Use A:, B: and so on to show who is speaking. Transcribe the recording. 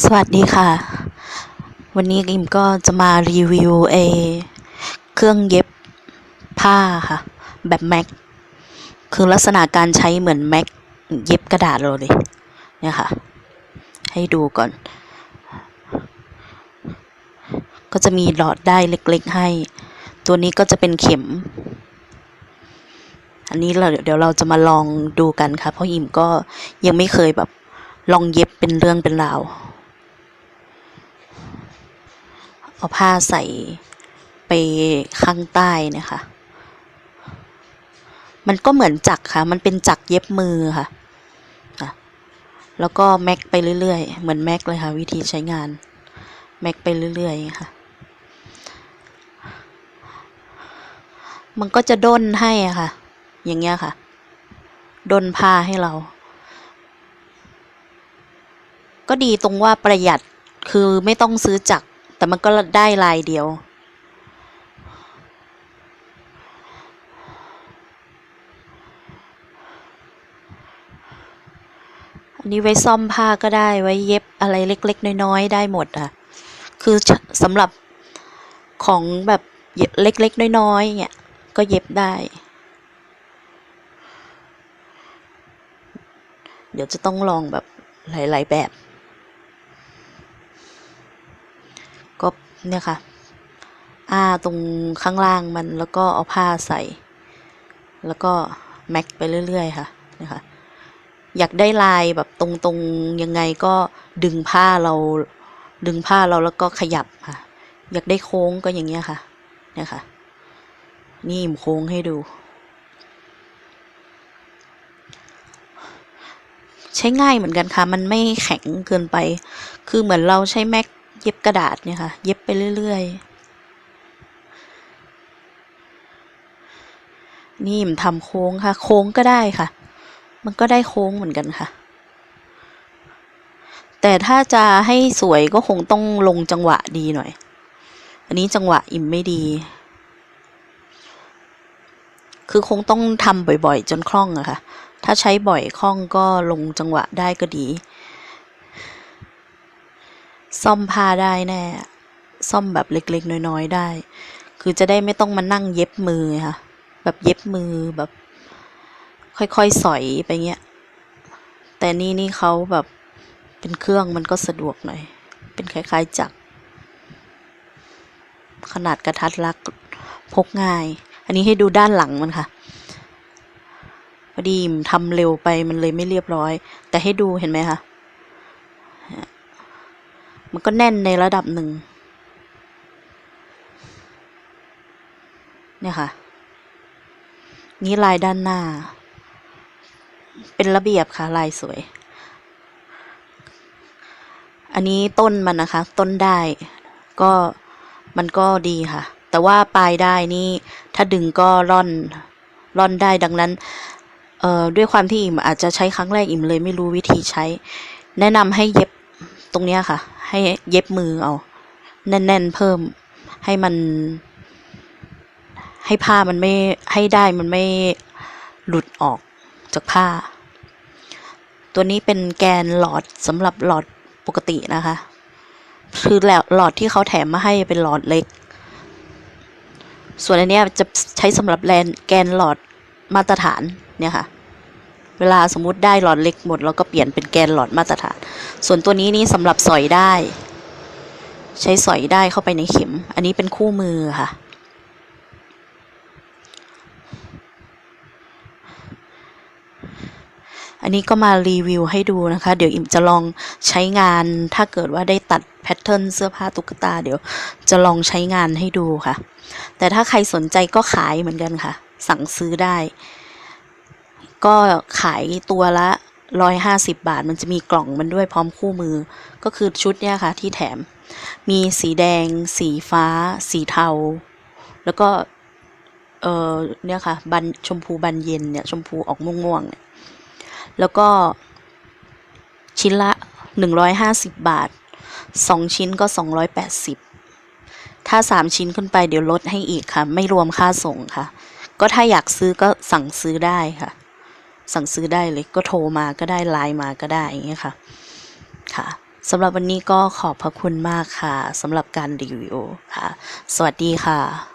A: สวัสดีค่ะ วันนี้อิมก็จะมารีวิวเอเครื่องเย็บผ้าค่ะ แบบแม็ก คือลักษณะการใช้เหมือนแม็กเย็บกระดาษเราเลย เนี่ยค่ะ ให้ดูก่อน ก็จะมีหลอดได้เล็กๆให้ ตัวนี้ก็จะเป็นเข็ม อันนี้เราเดี๋ยวเราจะมาลองดูกันค่ะ เพราะอิมก็ยังไม่เคยแบบลองเย็บเป็นเรื่องเป็นราว เอาผ้าใส่ไปข้างใต้นะคะ มันก็เหมือนจักรค่ะ มันเป็นจักรเย็บมือค่ะ แล้วก็แม็กไปเรื่อยๆ เหมือนแม็กเลยค่ะ วิธีใช้งาน แม็กไปเรื่อยๆค่ะ มันก็จะด้นให้อะค่ะ อย่างเงี้ยค่ะ ด้นผ้าให้เรา ก็ดีตรงว่าประหยัดคือไม่ต้องซื้อจักร แต่มันก็ได้ลายเดียว อันนี้ไว้ซ่อมผ้าก็ได้ไว้เย็บอะไรเล็ก ๆ น้อย ๆ ได้หมดอะ คือสำหรับของแบบเล็ก ๆ น้อยๆเนี่ยก็เย็บได้ เดี๋ยวจะต้องลองแบบหลาย ๆ แบบ ก็ เนี่ยค่ะ อ้าตรงข้างล่างมันแล้วก็เอาผ้าใส่ แล้วก็แม็กไปเรื่อย ๆ ค่ะนะคะอยากได้ลายแบบตรงๆยังไงก็ดึงผ้าเราดึงผ้าเราแล้วก็ขยับค่ะ อยากได้โค้งก็อย่างเงี้ยค่ะเนี่ยค่ะ นี่อิมโค้งให้ดู ใช้ง่ายเหมือนกันค่ะ มันไม่แข็งเกินไป คือเหมือนเราใช้แม็ก เย็บกระดาษเนี่ยค่ะ เย็บไปเรื่อยๆ นี่มันทำโค้งค่ะ โค้งก็ได้ค่ะ มันก็ได้โค้งเหมือนกันค่ะ แต่ถ้าจะให้สวยก็คงต้องลงจังหวะดีหน่อย อันนี้จังหวะอิ่มไม่ดี คือคงต้องทำบ่อยๆ จนคล่องอะค่ะ ถ้าใช้บ่อยคล่องก็ลงจังหวะได้ก็ดี ซ่อมผ้าได้แน่ ซ่อมแบบเล็กๆ น้อยๆได้ คือจะได้ไม่ต้องมานั่งเย็บมือค่ะ แบบเย็บมือแบบ ค่อยๆ สอยไปเงี้ย แต่นี่นี่เขาแบบเป็นเครื่องมันก็สะดวกหน่อย เป็นคล้ายๆจักร ขนาดกระทัดรัดพกง่าย อันนี้ให้ดูด้านหลังมันค่ะพอดีทำเร็วไปมันเลยไม่เรียบร้อย แต่ให้ดูเห็นไหมคะ มันก็แน่นในระดับหนึ่ง เนี่ยค่ะ นี่ลายด้านหน้า เป็นระเบียบค่ะ ลายสวย อันนี้ต้นมันนะคะ ต้นได้ก็มันก็ดีค่ะ แต่ว่าปลายได้นี่ ถ้าดึงก็ร่อนร่อนได้ดังนั้นเอ่อด้วยความที่อิ่มอาจจะใช้ครั้งแรกอิ่มเลยไม่รู้วิธีใช้ แนะนำให้เย็บ ตรงเนี้ยค่ะ ให้เย็บมือเอา แน่น ๆ เพิ่มให้มัน ให้ผ้ามันไม่ให้ได้มันไม่หลุดออกจากผ้า ตัวนี้เป็นแกนหลอดสำหรับหลอดปกตินะคะ คือหลอดที่เขาแถมมาให้เป็นหลอดเล็ก ส่วนอันนี้จะใช้สำหรับแลนแกนหลอดมาตรฐานเนี่ยค่ะ เวลาสมมติได้หลอดเล็กหมดเราก็เปลี่ยนเป็นแกนหลอดมาตรฐาน ส่วนตัวนี้นี่สำหรับสอยได้ ใช้สอยได้เข้าไปในเข็ม อันนี้เป็นคู่มือค่ะ อันนี้ก็มารีวิวให้ดูนะคะ เดี๋ยวอิ่มจะลองใช้งานถ้าเกิดว่าได้ตัดแพทเทิร์นเสื้อผ้าตุ๊กตา เดี๋ยวจะลองใช้งานให้ดูค่ะ แต่ถ้าใครสนใจก็ขายเหมือนกันค่ะ สั่งซื้อได้ ก็ขายตัวละร้อยหาสิบบาท มันจะมีกล่องมันด้วยพร้อมคู่มือ ก็คือชุดเนี้ยค่ะ ที่แถม มีสีแดง สีฟ้า สีเทา แล้วก็ เออเนี่ยค่ะ บันชมพูบันเย็นเนี่ย ชมพูออกม่วงๆเนี่ยแล้วก็ชิ้นละหนึ่งร้อยหาสิบบาทสองชิ้นก็สองร้ยแปดสิบถ้าสามชิ้นขึ้นไปเดี๋ยวลดให้อีกค่ะ ไม่รวมค่าส่งค่ะ ก็ถ้าอยากซื้อก็สั่งซื้อได้ค่ะ สั่งซื้อได้เลยก็โทรมาก็ได้ไลน์มาก็ได้อย่างเงี้ยค่ะค่ะสำหรับวันนี้ก็ขอบพระคุณมากค่ะสำหรับการรีวิวค่ะ สวัสดีค่ะ